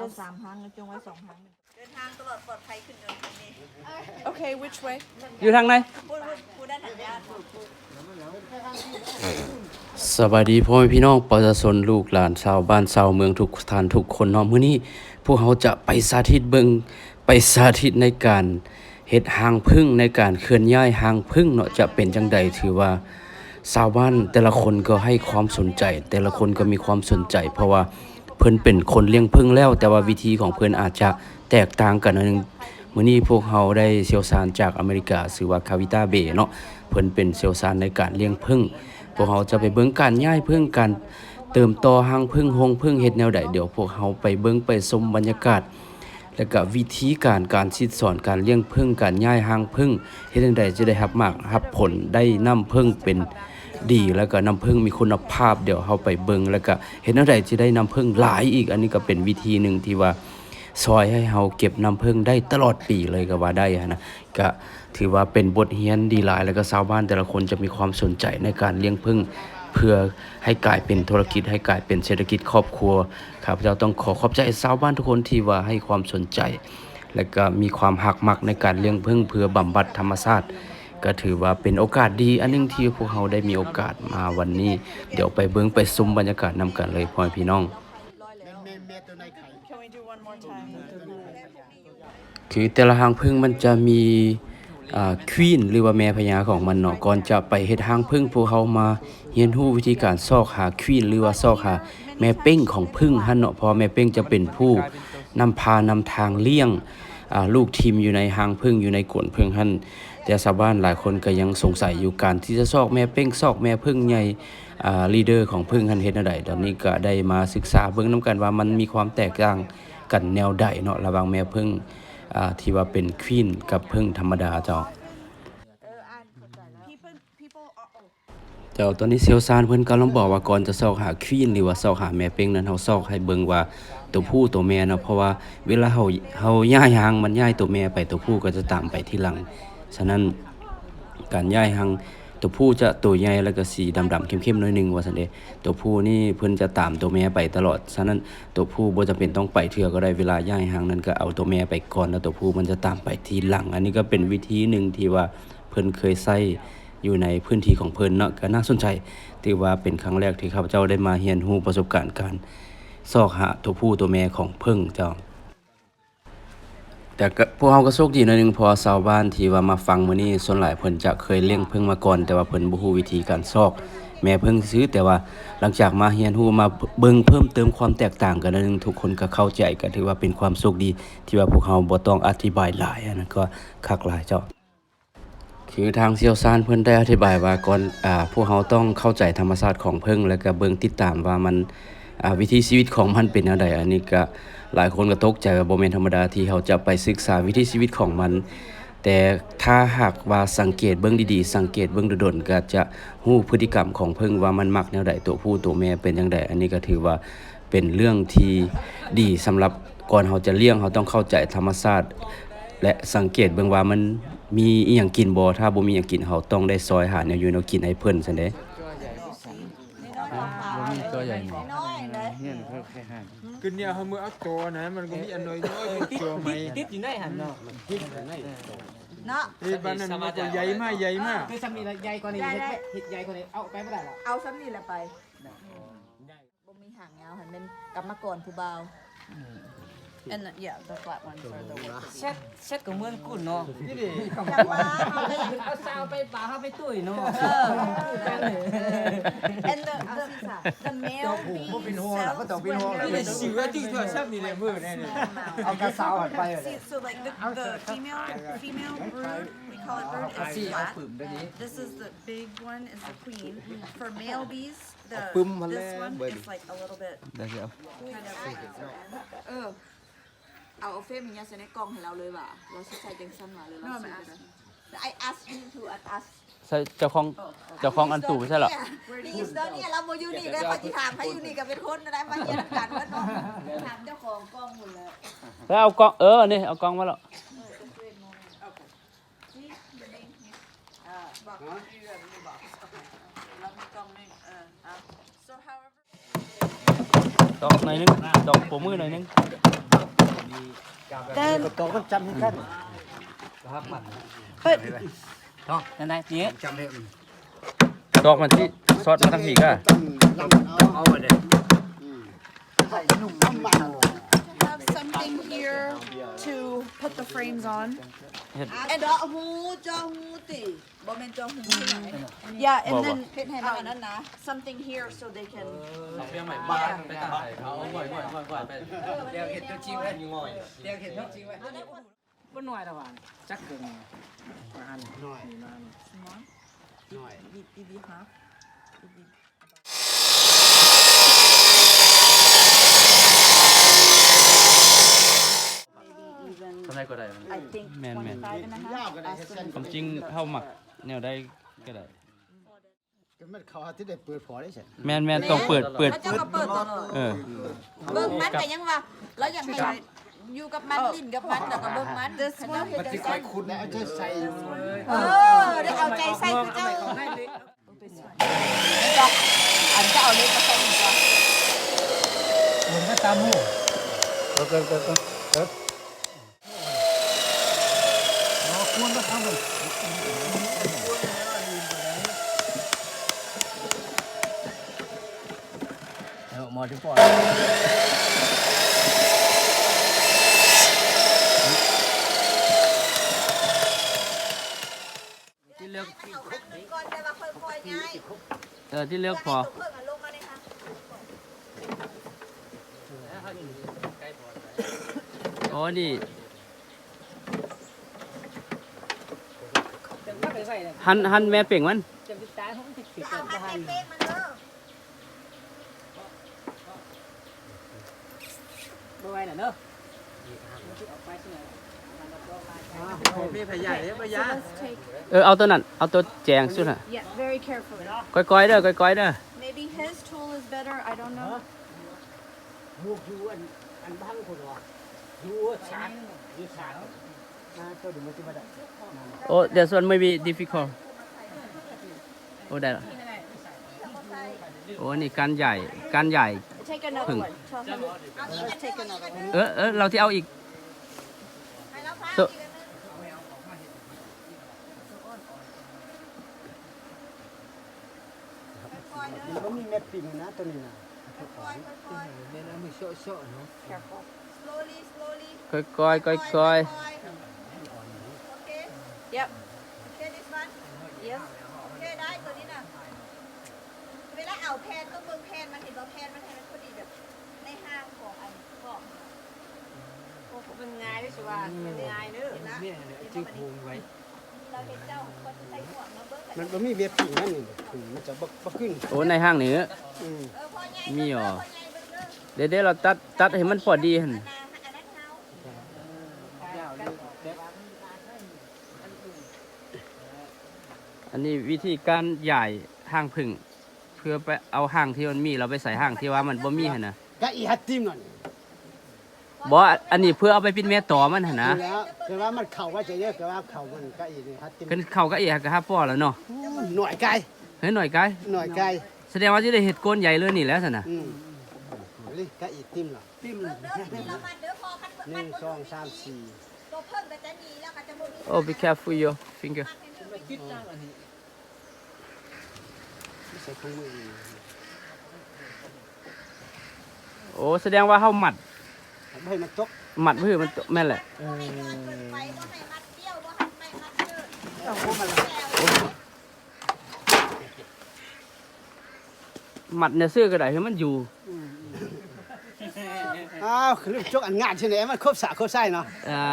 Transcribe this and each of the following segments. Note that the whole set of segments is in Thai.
เอาสามครั้งจงไว้สองครั้งเดินทางตลอดปลอดภัยขึ้นเดินทางนี้ Okay, which way? อยู่ทางไหน พูดพูดพูดด้านหนังยาสวัสดีพ่อแม่พี่น้องประชาชนลูกหลานชาวบ้านชาวเมืองทุกท่านทุกคนเนาะมื้อนี้ พวกเขาจะไปสาธิตเบิงไปสาธิตในการเฮ็ดหางพึ่งในการเคลื่อนย้ายหางพึ่งเนาะจะเป็นจังใดถือว่าชาวบ้านแต่ละคนก็ให้ความสนใจ แต่ละคนก็มีความสนใจ เพราะว่า เพิ่นเป็นคนเลี้ยงพึ่งแล้ว แต่ว่าวิธีของเพิ่นอาจจะแตกต่างกันนึงมื้อนี้พวกเราได้เชี่ยวชาญจากอเมริกาชื่อว่าคาวิต้าเบเนาะเพิ่นเป็นเชี่ยวชาญในการเลี้ยงผึ้งพวกเราจะไปเบิ่งการย้ายผึ้งการเติมต่อหางผึ้งหงผึ้งเฮ็ดแนวใดเดี๋ยวพวกเราไปเบิ่งไปชมบรรยากาศแล้วก็วิธีการการชิดสอนการเลี้ยงผึ้งการย้ายหางผึ้งเฮ็ดจังไดจะได้รับมากรับผลได้นํผึ้งเป็น ดีแล้วก็น้ำผึ้งมีคุณภาพเดี๋ยวเฮาไปเบิงแล้วก็เฮ็ดแนวใดจะได้น้ำผึ้งหลายอีก อันนี้ก็เป็นวิธีหนึ่งที่ว่าซอยให้เฮาเก็บน้ำผึ้งได้ตลอดปีเลยก็ว่าได้นะก็ถือว่าเป็นบทเรียนดีหลาย แล้วก็ชาวบ้านแต่ละคนจะมีความสนใจในการเลี้ยงผึ้งเพื่อให้กลายเป็นธุรกิจให้กลายเป็นเศรษฐกิจครอบครัวครับเราต้องขอขอบใจชาวบ้านทุกคนที่ว่าให้ความสนใจ และก็มีความหักมักในการเลี้ยงผึ้งเพื่อบำบัดธรรมชาติ ก็ถือว่าเป็นโอกาสดีอันหนึงที่พวกเราได้มีโอกาสมาวันนี้ เดี๋ยวไปเบิ่งไปซุมบรรยากาศนำกันเลยพ่อพี่น้อง คือแต่ละหางพึ่งมันจะมีควีนหรือว่าแม่พญาของมันเนาะก่อนจะไปเฮ็ดหางพึ่งพวกเขามาเรียนรู้วิธีการซอกหาควีนหรือว่าซอกหาแม่เป้งของพึ่งหั่นเนาะพอแม่เป้งจะเป็นผู้นำพานำทางเลี้ยงลูกทีมอยู่ในหางพึ่งอยู่ในกวนพึ่งหั่น แต่ชาวบ้านหลายคนก็ยังสงสัยอยู่การที่จะซอกแม่เป้งซอกแม่พึ่งใหญ่ลีดเดอร์ของพึ่งหันเฮ็ดแนวใดตอนนี้ก็ได้มาศึกษาเบิ่งนํกันว่ามันมีความแตกต่างกันแนวใดเนาะระหว่างแม่พึ่งที่ว่าเป็นควีนกับพึ่งธรรมดาเจ้าเจ้าตอนนี้เซียวซานเพิ่นกำลังบอกว่าก่อนจะซอกหาควีนหรือว่าซอกหาแม่เป้งนั้นเฮาซอกให้เบิ่งว่าตัวผู้ตัวแม่เนาะเพราะว่าเวลาเฮาเฮาย้ายางมันย้ายตัวแม่ไปตัวผู้ก็จะตามไปที่หลัง ฉะนั้นการย้ายหางตัวผู้จะตัวใหญ่แล้วก็สีดำๆเข้มๆน่อยหนึงว่าซั่นเดตัวผู้นี่เพิ่นจะตามตัวแม่ไปตลอดฉะนั้นตัวผู้บ่จำเป็นต้องไปเทื่อก็ได้เวลาย้ายหางนั้นก็เอาตัวแม่ไปก่อนแล้วตัวผู้มันจะตามไปทีหลัง อันนี้ก็เป็นวิธีหนึ่งที่ว่าเพิ่นเคยใช้อยู่ในพื้นที่ของเพิ่นเนาะก็น่าสนใจถือว่าเป็นครั้งแรกที่ข้าพเจ้าได้มาเรียนรู้ประสบการณ์การซอกหาตัวผู้ตัวแม่ของเพิ่งเจ้า แต่ก็พวกเราก็โชคดีหน่อยนึงพอชาวบ้านที่ว่ามาฟังมื้อนี้ส่วนหลายเพิ่นจะเคยเลี้ยงเพิ่งมาก่อน แต่ว่าเพิ่นบ่ฮู้วิธีการซอก แม่เพิ่งซื้อแต่ว่าหลังจากมาเรียนรู้มาเบิ่งเพิ่มเติมความแตกต่างกันนึงทุกคนก็เข้าใจก็ถือว่าเป็นความโชคดี ที่ว่าพวกเราบ่ต้องอธิบายหลายอันนั้นก็คักหลายเจ้าคือทางเซียวซานเพิ่นได้อธิบายว่าก่อนอ่าพวกเราต้องเข้าใจธรรมชาติของเพิ่งแล้วก็เบิ่งติดตามว่ามันอ่าวิถีชีวิตของมันเป็นแนวใดอันนี้ก็ หลายคนก็ตกใจว่าบ่แม่นธรรมดาที่เขาจะไปศึกษาวิถีชีวิตของมัน แต่ถ้าหากว่าสังเกตเบิ่งดีๆ สังเกตเบิ่งดนก็จะฮู้พฤติกรรมของเพิ่งว่ามันมักแนวใดตัวผู้ตัวแม่เป็นจังไดอันนี้ก็ถือว่าเป็นเรื่องที่ดีสำหรับก่อนเราจะเลี้ยงเราต้องเข้าใจธรรมชาติและสังเกตเบิ่งว่ามันมีอีหยังกินบ่ถ้าบ่มีหยังกินเฮาต้องได้ซอยหาแนวอยู่แนวกินให้เพิ่นซั่นเด้ คือเนี่ยเขามือเอาตัวนะมันก็มีอันน้อยน้อยตัวไหมติดอยู่ในหันเนาะเนาะไอ้บ้านนั้นมันก็ใหญ่มากใหญ่มากคือสามีใหญ่กว่านี้เฮ็ดเฮ็ดใหญ่กว่านี้เอาไปไม่ได้หรอกเอาซ้ำนี่แหละไปบ่มีหางยาวหันเป็นกลับมาก่อนผู้บ่าว And the, yeah, the flat one for the work. เช็ดเช็ดกับเมือนกุ่นเนาะ นี่ดิ จังว่าเอาเลย เอาซาวไปป่าเฮาไปตุ้ยเนาะ and the the the male bee cells when นี่ they're สิว่าที่โทรศัพท์นี่แหละมือแน่นี่ เอากระซาวไปเลย See, so like the, the female female brood, we call it brood, is flat. This is the big one, is the queen. For male bees, the this one is like a little bit kind of เออ เอาเอาเฟรมอย่างเงี้ยใส่ในกล่องให้เราเลยว่ะเราสิใส่จังซั่นมาเลยเรา No, I'm ซื้อไป asking. นะ I asked you to ask ใช่เจ้าของเจ้าของอันตู่ไม่ใช่เหรอ นี่อิสเตอร์เนี่ยเราโมยูนี่เลยปฏิถามให้ยูนี่กับเป็นคนอะไรมาเยี่ยมกันว่าน้องถามเจ้าของกล้องหมดเลยแล้วเอากล้องเออนี่เอากล้องมาแล้ว So however, ดอกหน่อยนึงดอกโปมือหน่อยนึง Then ตัวมันจำให้กัน but ท้องนั่นไงนี่จำได้ดอกมันที่ซอสมาทั้งผีก็เอาไปเลย have something here to put the frames on. ไอ้ดอกหูจอหูติบ่แม่นจอหูที่ไหน Yeah, and then เฮ็ดให้มันอันนั้นนะ something here so they can เปียงใหม่บ้านไปตายเขาบ่อยบ่อยบ่อยบ่อยไปเดี๋ยวเห็นตัวจริงไว้อยู่ง่อยเดี๋ยวเห็นตัวจริงไว้ก็หน่อยละวันจักเกินมาหันหน่อยดีดีดีฮะทำได้ก็ได้ I think แมนแมน25 and a half ความจริงเฮาหมักแนวได้ ก็ได้มันเขาที่ได้เปิดพอได้ใช่แมนแมนต้องเปิดเปิดพระเจ้าก็เปิดตลอดเออ เบิ่งมันก็ยังว่าแล้วยังให้อยู่กับมันลิ้นกับมันแล้วก็เบิ่งมัน This เจ้า one เฮ็ดจังซั่นคุณแล้วจะใส่เออได้เอาใจใส่คือเจ้า อันเจ้าเอาเล็กมาใส่อีกว่ามันก็ตามหูก็ก็ก็ก็อ๋อ เออหมอที่ปอดที่เลือกเอาครั้งหนึงก่อนแต่ว่าค่อยๆย้ายเออที่เลือกพอเพิ่งลงมาเลยค่ หันหันแม่เป่งมันจะไปตายเขาติดติดเอากันมันเป๊ะๆมันเด้อบ่ไหวน่ะเนอะมีพยายพยา so let's take เออเอาตัวนั้นเอาตัวแจงสุดน่ะ yeah very carefully. ก้อยๆเด้อก้อยๆเด้อ Maybe his tool is better. I don't know. มูกอยู่อันอันบ้างคนหรออยู่ชาร์จอยู่ชาร์ จนะตัวเดี๋ยวมันจะมาได้โอ้ this one maybe difficult โอ้ได้ละโอ้นี่การใหญ่การใหญ่ Take another Pừng. one. Tell him. Let's take another one. เออเออเราที่เอาอีกให้เราพา So- อีกอันหนึงมันก็มีเม็ดปิ่งนะตัวนี้นะค่อยๆค่อยเนี่ยนะมันโชว์โชว์เนาะ Careful. ๆ Yep. โอเค this one Yes. โอเคได้ตัวนี้น่ะ เวลาเอาแพนต้องเบิ่งแพนมันเห็นว่าแพนมันให้มันพอดีแบบในห้างของอันบอกมันง่ายด้วยสิว่ามันง่ายเด้อเนี่ยจิ้งพุงไว้ เราเห็นเจ้าคนใส่ห่วงมาเบิ่งมันก็มีเม็ดปิ่งนั่นนี่ปิ่งมันจะบักบักขึ้นโอ้ในห้างนี้ อืมเออพ่อใหญ่มีเหรอพ่อใหญ่เบิ่งเด้อเดี๋ยวเดี๋ยวเราตัดตัดให้มันพอดีหั่น อันนั้นอันนั้นเฮา อั นนี้วิธีการใหญ่ห้างพึ่งเพื่อไปเอาห้างที่มันมีเราไปใส่ห้างที่ว่ามันบ่มีหั่นนะก็อีฮัตติมนั่นบ่อันนี้เพื่อเอาไปเป็นแม่ต่อมันหั่นนะดูแล้วแต่ว่ามันเข่าว่าจะเยอะแต่ว่าเข่ามันก็อีนี่ฮัตติมขึ้นเข้าก็เอะก็หาป้อแล้วเนาะหน่วยไก่เฮ้ยหน่อยกายหน่วยไก่แสดงว่าสิได้เฮ็ดโกนใหญ่เลยนี่แหล้วซั่นน่ะอืมนี่ก็อีติมหรอติมเบิ่งเด้อที่เรามันเด้อพอคันหมันึ่นงสองสามสี่ตัวเพิ่งก็จะหนีแล้วก็จะบ่มีโอ้ be careful your finger ไม่ใส่ถุงมือโอ้แสดงว่าเฮาหมัดไม่ให้มันตกหมัดเพื่อมันแม่นแหละบ่ให้นอนเกินไปบ่ให้มัดเดี่ยวบ่ให้ไม่มัดเยอะเอาพวกมันหมัดเนี่ยซื้อก็ได้ให้มันอยู่อ้าวคือจกอันงานใช่ไหมมันครบสะครบไส้เนาะอ่า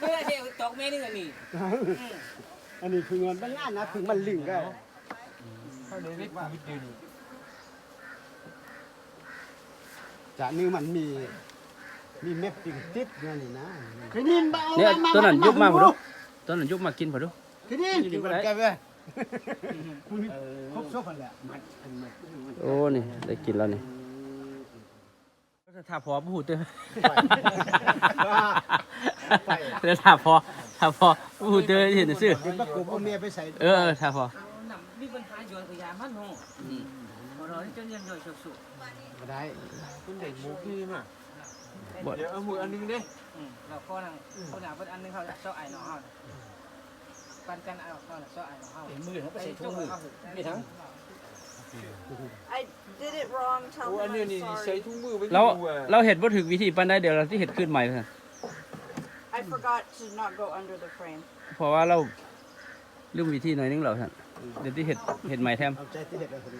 เมื่อเดียวตกแม่นึงอันนี้อันนี้คือเงินบางงานนะคือมันลึงก็ เขาเลยได้ชีวิตอยู่นี่จะนี่มันมีมีเม็ดปิ่งติดนั่นนี่นะคือนี่มาเอาเนี่ยมาตัวนั้นยุบมาบ่ดูตัวนั้นยุบมากินบ่ดูคือนี่อยู่บ่ได้แกเว้ยครบครบแหละโอ้นี่ได้กินแล้วนี่ถ้าพอบ่ฮู้เด้อแล้วถ้าพอถ้าพอบ่ฮู้เด้อเห็นซื่อเดี๋ยวมากบเอาเมียไปใส่เออถ้าพอ ปัญหาโยนขยะมันโหพอเราที่จะเรียนโดยสุดบ่ได้คุณเด็กหมูพี่มาเดี๋ยวเอามืออันนึงเด้อืมเราก็นั่งคนหนาเพิ่นอันนึงเขาเซาะไอ้หนอเฮาปันกันเอาเขาเซาะไอ้หนอเฮามือเขาไปใส่ถุงมือมีทั้ง I did it wrong tell โอ้ him อันนี้ I'm นี่ใส่ sorry ถุงมือไว้เราดูอะเราเห็ดบ่ถึกวิธีปานใดเดี๋ยวเราที่เห็ดขึ้นใหม่ซั่น I forgot to not go under the frame เพราะว่าเราลืมวิธีหน่อยนึงแล้วซั่น เดี๋ยวที่เห็ดเห็ดใหม่แทมเอาใจที่เด็กไปคน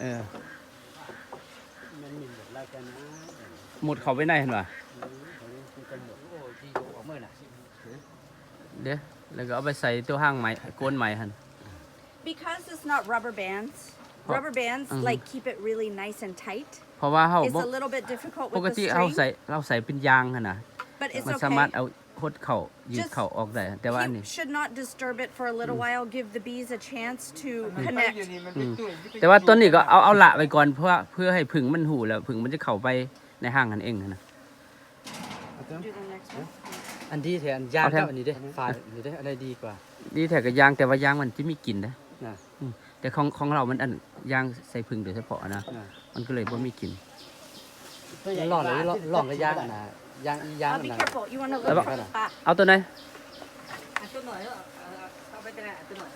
เออมันมีหมดรายกันนะหมดเข้าไปในหั่นว่ะมันก็หมดโอ้ที่อยู่ออกมือน่ะเด้อแล้วก็เอาไปใส่ตัวห้างใหม่โกนใหม่หั่น because it's not rubber bands Oh. rubber bands Mhm. like keep it really nice and tight เพราะว่าเฮา it's บ่ a little bit difficult ป with ก the ติเฮา string ใส่เราใส่เป็นยางหั่นน่ะ but it's มันสามารถ okay เอา หดเข่ายืด Just- เข่าออกได้แต่ว่าอัน you นี้ should not disturb it for a little while give the bees a chance to มัน connect อยู่นี่มันเป็นตุ้ยมันเป็นแต่ว่าต้นนี้ก็เอาเอาละไปก่อนเพื่อเพื่อให้ผึ่งมันหูแล้วผึ่งมันจะเข้าไปในห้างนั่นเองนะ do the next one อันที่แทนยางเอาแทน กับอันนี้เด้ฝาอันนี้เด้อะไรดีกว่าดีแท้กับยางแต่ว่ายางมันจะมีกลิ่นนะน่ะอืมแต่ของของเรามันอันยางใส่ผึ่งโดยเฉพาะนะน่ะ มันก็เลยบ่มีกลิ่นลองเลยลองกับยางอันน่ะ ยางอียาง uh, อัน be น่ะ careful you want to Dạ look vâng. ah, เอาตัวไหนอันตัวหน่อยเอาไปแต่อันตัวหน่อย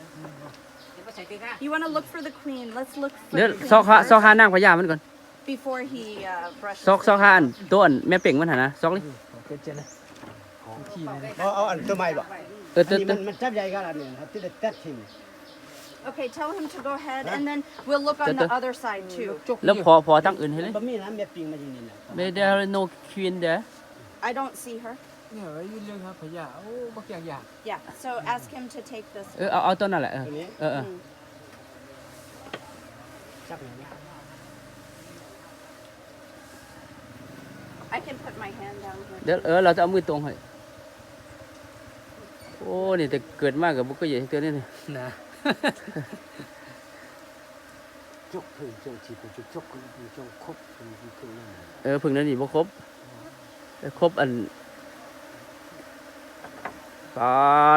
เดี๋ยวไปใส่ตีก้า you want to look for the queen let's look for เดี๋ยว the queen ซอกหา first ซอกหานั่งพญามันก่อน before he uh, brushes ซอก it. ซอกหาอันตัวอันแม่เป่งมันหั่นนะซอกเลยเป็นเจนนะที่นี่เอาเอาอันตัวใหม่บ่เอออัตัวนนี้ตัมัวนมันจับใหญ่กันอันนี้ครับที่เด็ดตัดทิ้ง okay tell him to go ahead and then we'll look on the other side too แล้วพอพอตั้งอื่นให้เลย บะหมี่น้ำเมียปิงมาอยู่นี่นะไม่ได้ no queen there I don't see her เนี่ยยืนเรื่องครับพญาโอ้บักอย่างอย่าง yeah so ask him to take this เออเอาเอาตัวนั่นแหละเออตัวนี้ เออเออ Mm. จับอย่างนี้ I can put my hand down here เดี๋ยวเออเราจะเอามือตรงให้โอ้นี่แต่เกิดมากกับบุกก็ใหญ่เตัวนี้นี่นะจกพึ่งจงชีพึ่งจกจกพึ่งจงคบพึ่งพึ่งนั่นเออพึ่งนั่นนี่บ่ครบแต่ ครบอันปา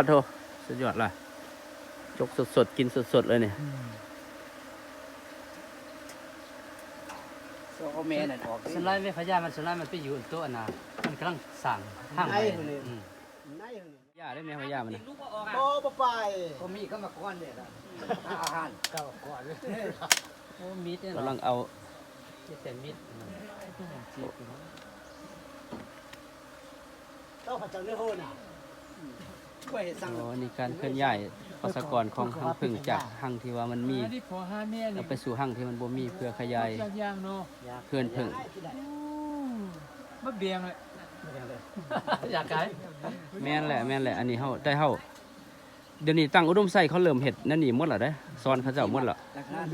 โทสุดยอดเลยจกสดๆ กินสดๆ เลยเนี่ยโอเมนั่นออกส่วนไรไม่พยามันส่วนไรมันไปอยู่ตัวน่ะมันกำลังสั่งห้างไอ้คนนี้นายคนนี้ย่าได้ไหมพยามันนะลูกก็ออกโอ้ปะไปก็มีเข้ามาก้อนเนี่ยอาหารเก้าก่อนเลยโอ้มีดเนี่ยกำลังเอาแต่มีด ต้องผัดจังเนื้อโหน่ะช่วยสั่งอ๋อนี่การเคลื่อนย้ายประชากรของหังพึ่งจากหังที่ว่ามันมีอันนี้พอห้าแม่เอาไปสู่หังที่มันบ่มีเพื่อขยายย่างอย่างเนาะเพื่อนพึ่งมาเบียงเลยอยากขายแม่นแหละแม่นแหละอันนี้เฮาได้เฮาเดี๋ยวนี้ตั้งอุดมไส้เขาเริ่มเฮ็ดนั่นนี่หมดแล้วเด้สอนเขาเจ้าหมดแล้วนั่น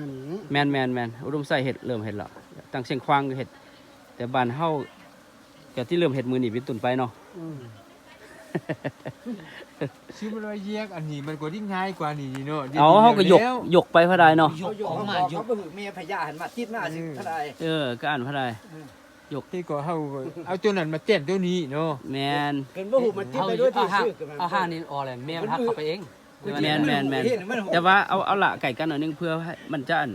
แมนแมนแมนอุดมไส้เห็ดเริ่มเห็ดแล้วตั้งเชียงควางเห็ดแต่บ้านเฮาก็ที่เริ่มเห็ดมือนี่เป็นตุนไปเนาะ ชื่อมันว่าแยกอันนี้มันก็ที่ง่ายกว่านี่เนาะเอาเฮาก็ยกยกไปพะไดเนาะยกออกมาอยู่ก็คือเมียพยาหันมาติดมาสิเท่าไรเออก็อ่านพะไดที่ก็เฮาก็เอาตัวนั้นมาเต้นตัวนี้เนาะแมนเห็นว่าหูมันจิ้มไปด้วยที่ชื่อกันเอาห้างนี่ออกเลยเมียมันหักเข้าไปเองแมนแมนแมนแต่ว่าเอาเอาละไก่กันหน่อยนึงเพื่อให้มันจะอัน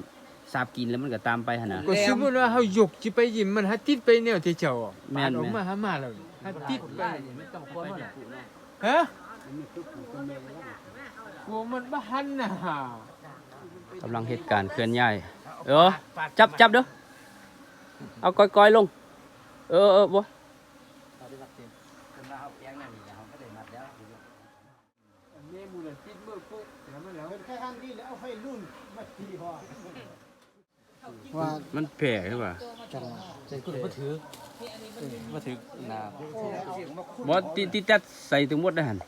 สาบกินแล้วมันก็ตามไปหั่นน่ะก็สมมุติว่าเฮายกจิไปยิ้มมันหาติดไปแนวที่เจ้าแม่นปาดออกแม่นมาหามาแล้ว หาติดไปไม่ต้องคนมันฮะกลัวมันบ่หันน่ะกำลังเหตุการณ์เคลื่อนย้ายเออจับจับเด้อเอาก้อยๆลง เออเออบ่แม่มูลติดมือปุ๊บแล้วมันแล้วเป็นแค่ห้างที่แล้วเอาไฟรุ่นมาทีพอมันแผ่ขึ้นว่าเสร็จกูเลยมาถือ มาถือนาบ่ติติตัดใส่ถึงหมดได้หั่น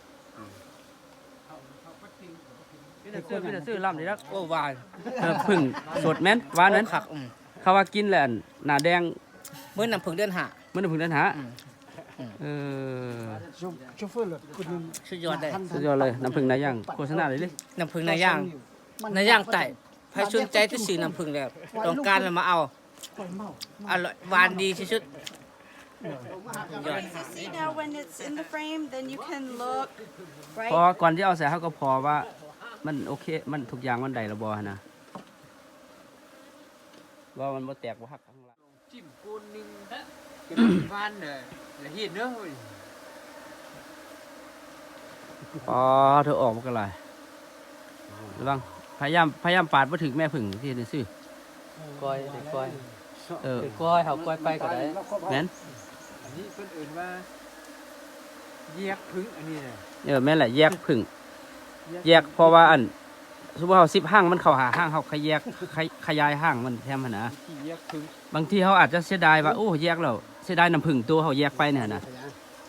ซื้อไปซื้อลำนี่ละโอ้วายเออพึ่งสดแม่นหวานนั้นขักอืมเขาว่ากินแล้วอันหน้าแดงเมื่อนำผึ่งเดือนหามันพึ่งเดินหาอืมเออ โชเฟอร์รถคุณสุดยอดเลยสุดยอดเลยน้ำพึ่งนายย่างโฆษณาเลยดิน้ำผึ้งในย่างในย่างไต่ใครสนใจที่ซื้อน้ำผึ้งแล้วต้องการแล้วมาเอาอร่อยหวานดีที่สุด ยอด you see now when it's in the frame then you can look พอ right ก่อนที่เอาใส่เขาก็พอว่า มันโอเค มันทุกอย่างมันได้ระบอนะว่ามันบ่แตกบ่หักข้างหล่าง จิ้มโกนหนึงก็เป็นฟันเลยละเอียดเนาะเว้ยอ๋อเธอออกมากันไรระวังพยายามพยายามปาดมาถึงแม่ผึ่งที่นี่ซื่อ ก้อยเด็กก้อยเออ เด็กก้อยเขาก้อยไปก็ได้แม่นอั นนี้เพิ่นเอื่นว่าแยกพึ่งอันนี้น่ะเออแม่นแหละแยกผึ่งแยกเพราะว่าอันสมมติเขาสิบห้างมันเข้าหาห้างเขาขยแยกขยขยายห้างมันแทมหั้นนะที่แยกพึ่งบางทีเขาอาจจะเสียดายว่าโอ้แยกแล้วเสียดายน้ำผึ้งตัวเขาแยกไปเนี่ยนะ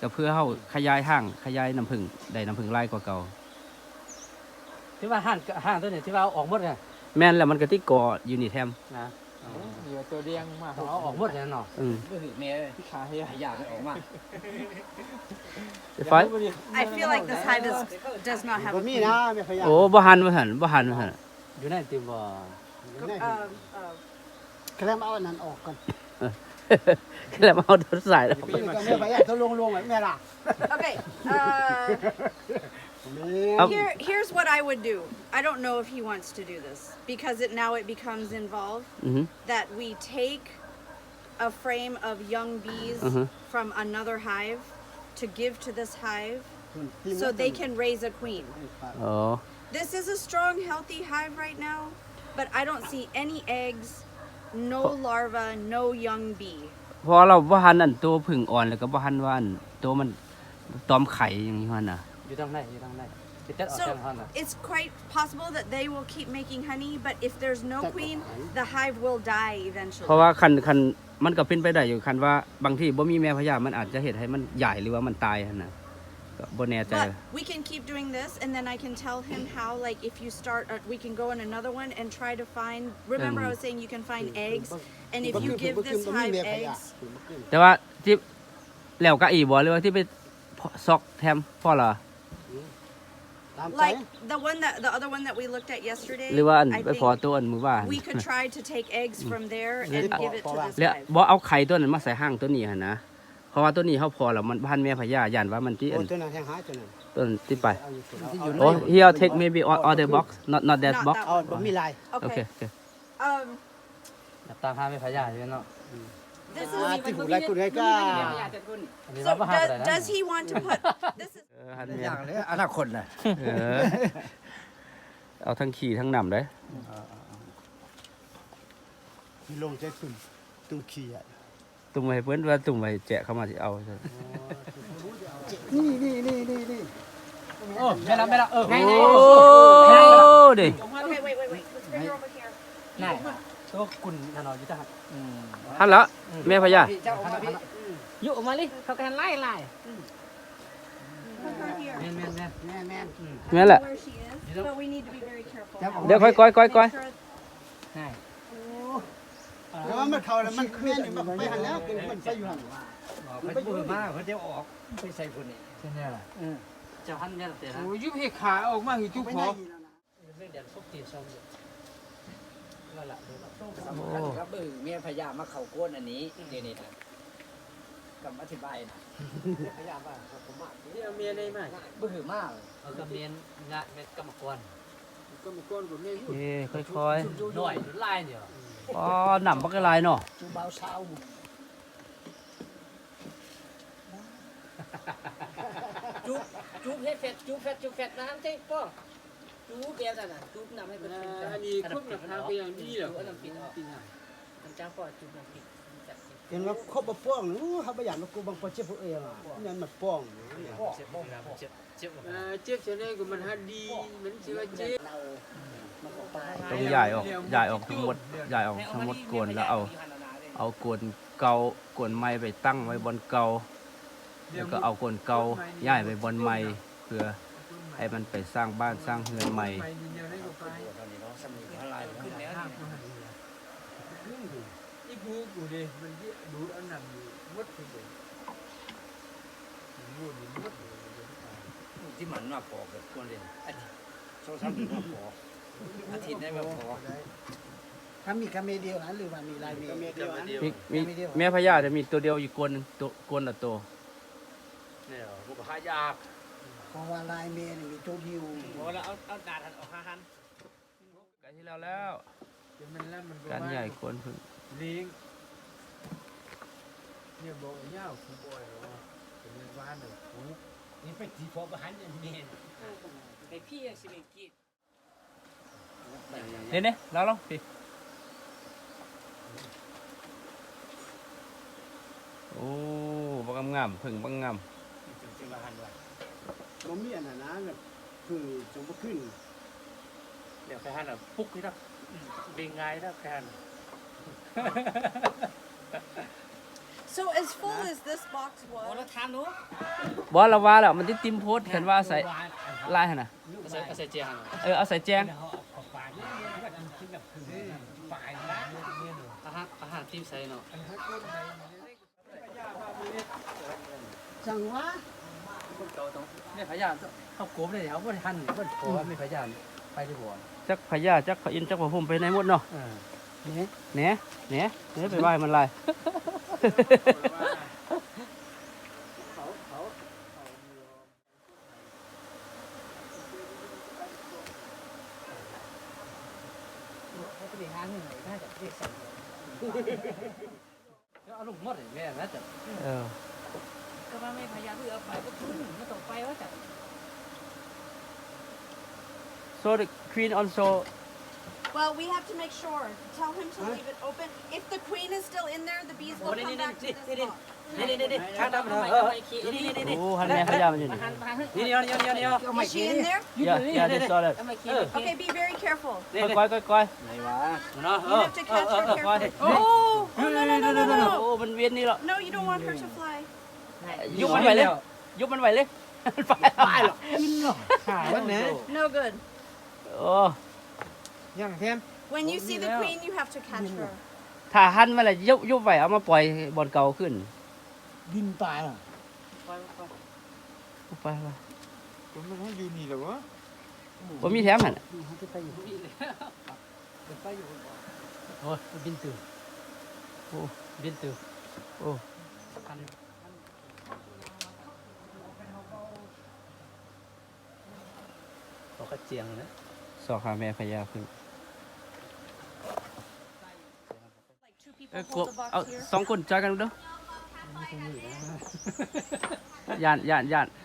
ก็เพื่อเขาขยายห้างขยายน้ำผึ้งได้น้ำผึ้งไล่กว่าเก่าที่ว่าห้างห้างตัวนี้ที่ว่าเอาออกหมดเนี่ยแม่นแล้วมันก็ที่ก่ออยู่นี่แทมนะ เหลือตัวเดียงมาเอาออกหมดเนี่ยเนาะอืมก็คือเมย์ขาเฮียอยากออกมาไฟ I feel like this hive is, does not have a มี queen. นะไม่ขยันโอ้บ่หันบ่หันบ่หันบ่หันอยู่ในติมบ่ Um, uh, แคลมเอาอันนั้นออกก่อนแล้วมาเอาตัวใส่แล้วไม่ขยันเขาลงลงแบบแม่ล่ะ okay. Uh, เอา here, here's what I would do. I don't know if he wants to do this because it now it becomes involved. อือฮึ that we take a frame of young bees Mhm. from another hive to give to this hive so they can raise a queen. อ๋อ This is a strong, healthy hive right now, but I don't see any eggs, no larva, no young bee. เพราะเราบ่หันอันตัวผึ่งอ่อนแล้วก็บ่หันว่าอันตัวมันตอมไข่อย่างนี้มันน่ะ อยู่ทางไหนอยู่ทางไหนไปจัดเอา So ทางนั้นน่ะ it's quite possible that they will keep making honey, but if there's no queen, the hive will die เพราะ eventually. ว่าคันคันมันก็เป็นไปได้อยู่คันว่าบางทีบ่มีแม่พญามันอาจจะเฮ็ดให้มันใหญ่หรือว่ามันตายหั่นน่ะก็บ่แน่ใจ But we can keep doing this, and then I can tell him how, like, if you start, uh, we can go in another one and try to find. Remember, I was saying you can find eggs, and if you give this hive eggs, แต่ว่าที่แล้วก็อีบ่หรือว่าที่ไปซอกแทมพ่อเหรอตามใจ like the one that the other one that we looked at yesterday. หรือว่าอัน I ไปพอ think ตัวอันมือว่า we could try to take eggs from there and give it to this แล้ว hive. บ่เอาไข่ตัวนั้นมาใส่ห้างตัวนี้หั่นนะเพราะว่าตัวนี้เขาพอแล้วมันพันแม่พญาย่านว่ามันที่อัโอ้นตัวนั้นแทงหายตัวนั้นต้นที่ไปเอาอยู่ตัวนั้นโอ้ here take maybe all all the box not not that Not box that เอาบ่มีลายโอเค Okay. โอเค Um, ตามหาไม่พยาอยู่เนาะ this อ่า is. ที่หูลายคุณไงก็อันนี้ So เราบ่หา does, อะไรนะ does he want to put this is เออ หันแม่อย่างเลยอนาคตน่ะเออเอาทั้งขี่ทั้งนำได้ที่ลงใจตุ่มตุ่มขี้อะตุ่มไว้เพิ่นว่าตุ่มไว้แจกเข้ามาสิเอานี่นี่นี่นี่นี่โอ้ไม่รับไม่รับเออโอ้ดิ okay. Wait, wait, wait. Let's bring her over here. ง่ายตัวกุนนั่นเนาะอยู่ทางอืมหันละแม่พญาเจ้าออกมาพี่อยู่ออกมาลิเขากันไล่ไล่ Put her here. แม่นแม่นแม่นแม่แม่แม่นแหละ Where she is, but we need to be very careful. เดี๋ยวค่อยก้อยก้อยก้อย Make sure ง่ายแล้วมันเข้าแล้วมันแม่นี่มันไปหันแล้วมันไปอยู่หันเขาจะพูดมากเขาจะออกไปใส่คนนี้ใช่ไหมล่ะเจ้าหันเนี่ยเตะนะโอ้ยยุบให้ขาออกมาหิจุกไปพไหนอเรื่องเดี๋ยวพวกตีชมนั่นแหละโอ้ครับเออเมียพยายามมาเข่าก้นอันนี้เดี๋ยวนี้นะ คำอธิบายนะพยายามว่าผมมากนี่เอาเมียได้ไหมบื้อมากเลยเออกระเมียนงะเม็ดกรรมกรก็มาก้นกับเมียอยู่เอ้ค่อยค่อยหน่อยหรือลายเดียวๆอ๋อหนำบักลายเนาะจูเบาเช้าจุ๊บจุ๊บให้เฟดจุ๊บเฟดจุ๊บเฟดนะฮันเจ๊ป้องจุ๊บเดียวแต่น่ะจุ๊บนำให้เป็นอันนี้คุกหนักทางไปอย่างดีเหรอจุ๊บน้ำปิดออกน้ำจ้างป้อจุ๊บน้ำปิดจัดสิ เห็นว่าครบบ่ป้องนู้เฮาบ่อยากมากูบางคนเจ็บผู้เองอะนั่นมันป้องเจ็บบ้องเจ็บเจ็บอ่าเจ็บเฉยๆก็มันฮัดดีมันชื่อว่าเจ็บเรามันก็ไปต้องย้ายออกย้ายออกทั้งหมดย้ายออกทั้งหมดกวนแล้วเอา เอากวนเก่ากวนใหม่ไปตั้งไว้บนเก่าแล้วก็เอากวนเก่าย้ายไปบนใหม่เพื่อให้มันไปสร้างบ้านสร้างเรือนใหม่ ไปนิดเดียวได้ก็ไป ตอนนี้เนาะสมีอะไรขึ้นแล้ว ห้ามก็หัน อีกูกูดิมันดูดอันนั้นอยู่มดทุกเลยดูดิมดที่มันมาพอกับก้นเลยอาทิตย์สองสามเดือนมาพออาทิตย์ได้มาพอถ้ามีกระเมเดียวนะหรือว่ามีลายเมเดียวนะมีมีแม่พญาจะมีตัวเดียวอยู่กวนหนึ่งตัวกวนละตัวเนี่ยบุกหายากเพราะว่าลายเมนี่มีตัวเดียวโอ้แล้วเอาเอาดาดหันออกหันไกลที่แล้วแล้วเดี๋ยวมันแล้วมันการใหญ่กวนพึ่งเลี้ยงเนี่ยบอกยาวคือบ่อยเนาะเป็นบ้านเลยนี่ไปที่พอประหันอันนี้ไอพี่ยังสิเมกีเนี่ยเนี่ยแล้วลองพี่โอ้บังงามๆพึ่งบังงามจะประหันไว้บ่มีอันนั้นนะแบบคือจงบ่ขึ้นเดี๋ยวไปหันอะปุ๊กนี่นะเบงไงนะแฟน So as full as this box โอ้ was แล้วทานหนูบอสละว่าแล้วมันจะติมโพสต์กันว่าใส่ลายหั่นน่ะใส่ใส่เจียงเออเอาใส่แจงเขาเอาปลาเนี่ยมันกินแบบคือปลายนะอาหารอาหารทีมใส่เนาะ จังหวะเนี่ยพยานเข้ากบเลยเขาบ่ทันบ่พอไม่พยานไปที่บ่จักพญาจักพระอินทร์จักพระพรหมไปไหนหมดเนาะ เออ แหน่แหน่แหน่แหน่ไปไหว้มันลายเขาไปหาเงินไหนได้จากที่ใส่แล้วอาลูกหมดเลยแม่นะจ๊ะเออก็ว่าไม่พยานเพื่อเอาไปก็ทุ่มไม่ต้องไปว่าจ้ะ so the queen also Well, we have to make sure. Tell him to leave it open. If the queen is still in there, the bees will come back to this box. นี่นี่นี่ทางดำเออนี่นี่นี่นี่โอ้หันแม่พญามันอยู่นี่หันมานี่เดียวเดียวเดียวเดียว Is she in there? อย่าอย่าดิสอเลยทำไมขี้ Okay, be very careful. ก้อยก้อยก้อยไหนวะ เนาะเอ You อ have to catch her ก้อย carefully. Oh, oh no, no, no, no, no, โอ้ no. มันเวียนนี่หรอ No, you don't want her to fly. ยุบมันไว้เลยยุบมันไว้เลยไปไปหรอขาวันนะ No good. โอ้ ยังแทม When you see the queen, you have to catch her. ถ้าหันมาเลยยุบยุบไว้เอามาปล่อยบอลเก่าขึ้นดินตายอะไปไปมันให้อยู่นี่เหรอวะผมมีแถมหันโอ้ยบินตื่นโอ้บินตื่นโอ้เขาก็เจียงนะสอกหาแม่พญาขึ้น Like two เอ people อกบ hold the box เอา here. สองคนจัดกันดูเด้อ ย่านย่านย่าน Good job.